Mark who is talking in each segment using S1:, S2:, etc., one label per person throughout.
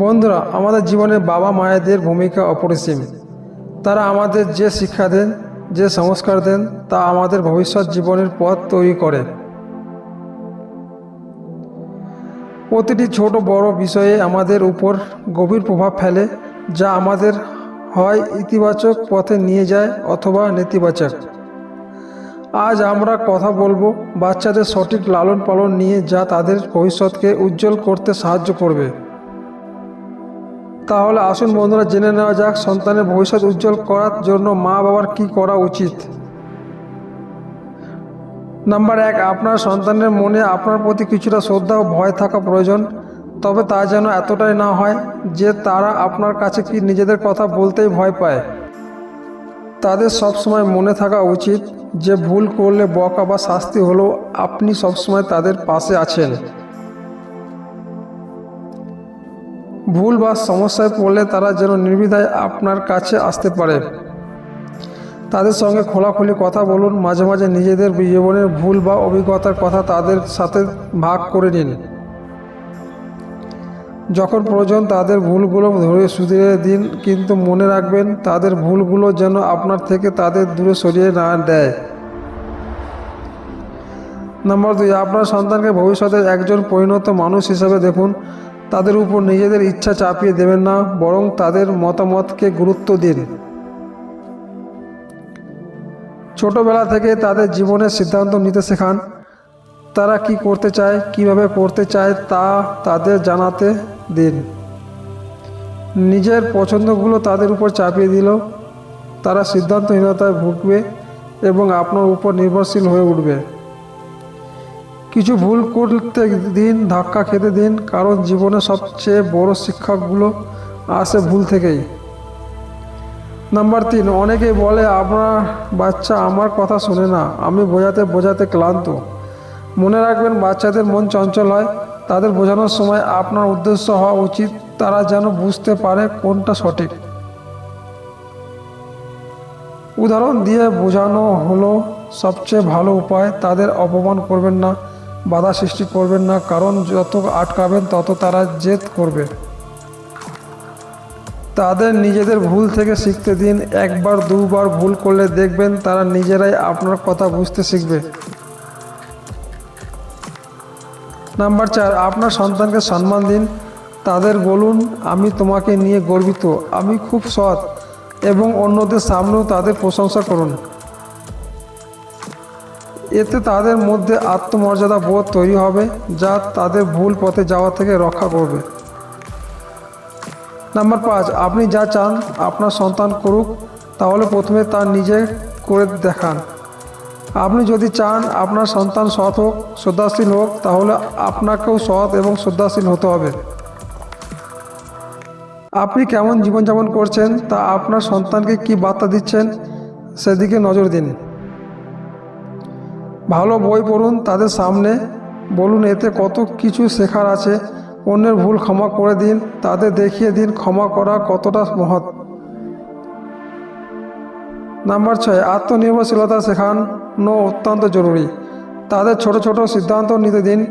S1: বন্ধুরা, আমাদের জীবনে বাবা মায়েদের ভূমিকা অপরিসীম। তারা আমাদের যে শিক্ষা দেন, যে সংস্কার দেন, তা আমাদের ভবিষ্যৎ জীবনের পথ তৈরি করে। প্রতিটি ছোট বড় বিষয়ে আমাদের উপর গভীর প্রভাব ফেলে, যা আমাদের হয় ইতিবাচক পথে নিয়ে যায় অথবা নেতিবাচক। আজ আমরা কথা বলব বাচ্চাদের সঠিক লালন পালন নিয়ে, যা তাদের ভবিষ্যৎকে উজ্জ্বল করতে সাহায্য করবে। তাহলে আসুন বন্ধুরা, জেনে নেওয়া যাক সন্তানের ভবিষ্যৎ উজ্জ্বল করার জন্য মা বাবার কি করা উচিত। নাম্বার এক, আপনার সন্তানের মনে আপনার প্রতি কিছুটা শ্রদ্ধা ও ভয় থাকা প্রয়োজন, তবে তা যেন এতটাই না হয় যে তারা আপনার কাছে কি নিজেদের কথা বলতেই ভয় পায়। তাদের সবসময় মনে থাকা উচিত যে ভুল করলে বকা বা শাস্তি হলেও আপনি সবসময় তাদের পাশে আছেন। ভুল বা সমস্যায় পড়লে তারা যেন নির্বিধায় আপনার কাছে আসতে পারে। তাদের সঙ্গে খোলাখুলি কথা বলুন, মাঝে মাঝে নিজেদের জীবনের ভুল বা অভিজ্ঞতার কথা তাদের সাথে ভাগ করে নিন। যখন প্রয়োজন তাদের ভুলগুলো ধরে শুধরে দিন, কিন্তু মনে রাখবেন তাদের ভুলগুলো যেন আপনার থেকে তাদের দূরে সরিয়ে না দেয়। নম্বর দুই, আপনার সন্তানকে ভবিষ্যতে একজন পরিণত মানুষ হিসেবে দেখুন। তাদের উপর নিজেদের ইচ্ছা চাপিয়ে দেবেন না, বরং তাদের মতামতকে গুরুত্ব দিন। ছোটবেলা থেকে তাদের জীবনের সিদ্ধান্ত নিতে শেখান। তারা কি করতে চায়, কীভাবে করতে চায়, তা তাদের জানাতে দিন। নিজের পছন্দগুলো তাদের উপর চাপিয়ে দিল। তারা সিদ্ধান্তহীনতায় ভুগবে এবং আপনার উপর নির্ভরশীল হয়ে উঠবে। কিছু ভুল করতে দিন, ধাক্কা খেতে দিন, কারণ জীবনে সবচেয়ে বড় শিক্ষকগুলো আসে ভুল থেকেই। নাম্বার তিন, অনেকেই বলে, আপনার বাচ্চা আমার কথা শোনে না, আমি বোঝাতে বোঝাতে ক্লান্ত। মনে রাখবেন, বাচ্চাদের মন চঞ্চল হয়। তাদের বোঝানোর সময় আপনার উদ্দেশ্য হওয়া উচিত। তারা যেন বুঝতে পারে কোনটা সঠিক। উদাহরণ দিয়ে বোঝানো হলো সবচেয়ে ভালো উপায়, তাদের অপমান করবেন না। বাধা সৃষ্টি করবেন না, কারণ যত আটকাবেন তত তারা জেদ করবে। তাদের নিজেদের ভুল থেকে শিখতে দিন, একবার, দুবার ভুল করলে দেখবেন তারা নিজেরাই আপনার কথা বুঝতে শিখবে। নাম্বার চার, আপনার সন্তানকে সম্মান দিন। তাদের বলুন, আমি তোমাকে নিয়ে গর্বিত, আমি খুব সৎ এবং অন্যদের সামনেও তাদের প্রশংসা করুন। এতে তাদের মধ্যে আত্মমর্যাদা বোধ তৈরি হবে, যা তাদের ভুল পথে যাওয়া থেকে রক্ষা করবে। নাম্বার পাঁচ, আপনি যা চান আপনার সন্তান করুক, তাহলে প্রথমে তার নিজে করে দেখান। আপনি যদি চান আপনার সন্তান সৎ হোক, শ্রদ্ধাশীল হোক, তাহলে আপনাকেও সৎ এবং শ্রদ্ধাশীল হতে হবে। আপনি কেমন জীবনযাপন করছেন, তা আপনার সন্তানকে কি বার্তা দিচ্ছেন, সেদিকে নজর দিন। ভালো বই পড়ুন তাদের সামনে। বলুন, এতে কত কিছু শেখার আছে। অন্যের ভুল ক্ষমা করে দিন, তাদের দেখিয়ে দিন ক্ষমা করা কতটা মহৎ। নাম্বার ছয়, আত্মনির্ভরশীলতা শেখানো অত্যন্ত জরুরি। তাদের ছোট ছোট সিদ্ধান্ত নিতে দিন,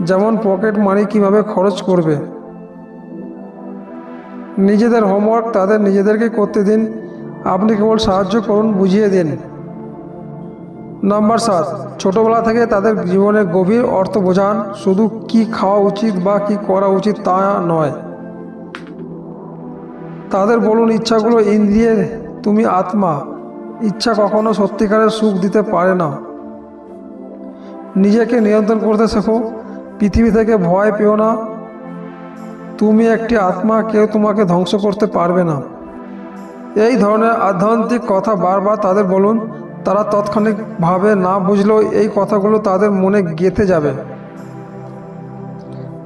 S1: যেমন পকেট মানি কীভাবে খরচ করবে। নিজেদের হোমওয়ার্ক তাদের নিজেদেরকে করতে দিন। আপনি কেবল সাহায্য করুন, বুঝিয়ে দিন। নাম্বার সাত, ছোটোবেলা থেকে তাদের জীবনে গভীর অর্থ বোঝান, শুধু কি খাওয়া উচিত বা কি করা উচিত তা নয়। তাদের বলুন, ইচ্ছাগুলো ইন্দ্রিয়ের তুমি আত্মা, ইচ্ছা কখনো সত্যিকারের সুখ দিতে পারে না। নিজেকে নিয়ন্ত্রণ করতে শেখো, পৃথিবী থেকে ভয় পেও না। তুমি একটি আত্মা, কেউ তোমাকে ধ্বংস করতে পারবে না। এই ধরনের আধ্যাত্মিক কথা বারবার তাদের বলুন তারা তাৎক্ষণিকভাবে না বুঝলেও এই কথাগুলো তাদের মনে গেঁথে যাবে।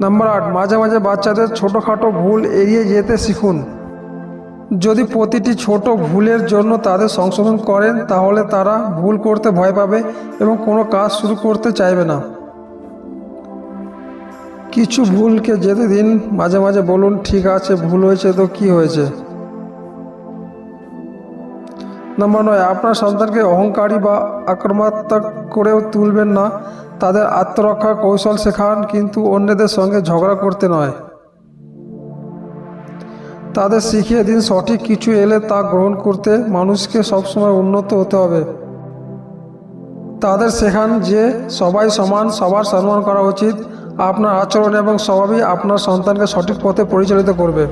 S1: নাম্বার আট, মাঝে মাঝে বাচ্চাদের ছোটোখাটো ভুল এড়িয়ে যেতে শিখুন। যদি প্রতিটি ছোট ভুলের জন্য তাদের সংশোধন করেন, তাহলে তারা ভুল করতে ভয় পাবে এবং কোনো কাজ শুরু করতে চাইবে না। কিছু ভুলকে যেতে দিন, মাঝে মাঝে বলুন, ঠিক আছে, ভুল হয়েছে তো কি হয়েছে? নম্বর নয় আপনার সন্তানকে অহংকারী বা আক্রমণাত্মক করেও তুলবেন না। তাদের আত্মরক্ষার কৌশল শেখান, কিন্তু অন্যদের সঙ্গে ঝগড়া করতে নয়। তাদের শিখিয়ে দিন, সঠিক কিছু এলে তা গ্রহণ করতে মানুষকে সবসময় উন্নত হতে হবে। তাদের শেখান যে সবাই সমান, সবার সম্মান করা উচিত। আপনার আচরণ এবং স্বভাবই আপনার সন্তানকে সঠিক পথে পরিচালিত করবে।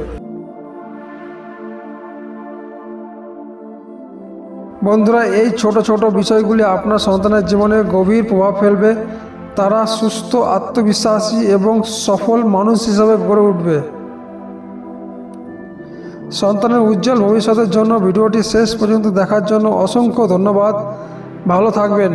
S1: বন্ধুরা, এই ছোট ছোট বিষয়গুলি আপনার সন্তানের জীবনে গভীর প্রভাব ফেলবে। তারা সুস্থ, আত্মবিশ্বাসী এবং সফল মানুষ হিসাবে গড়ে উঠবে। সন্তানের উজ্জ্বল ভবিষ্যতের জন্য ভিডিওটি শেষ পর্যন্ত দেখার জন্য অসংখ্য ধন্যবাদ। ভালো থাকবেন।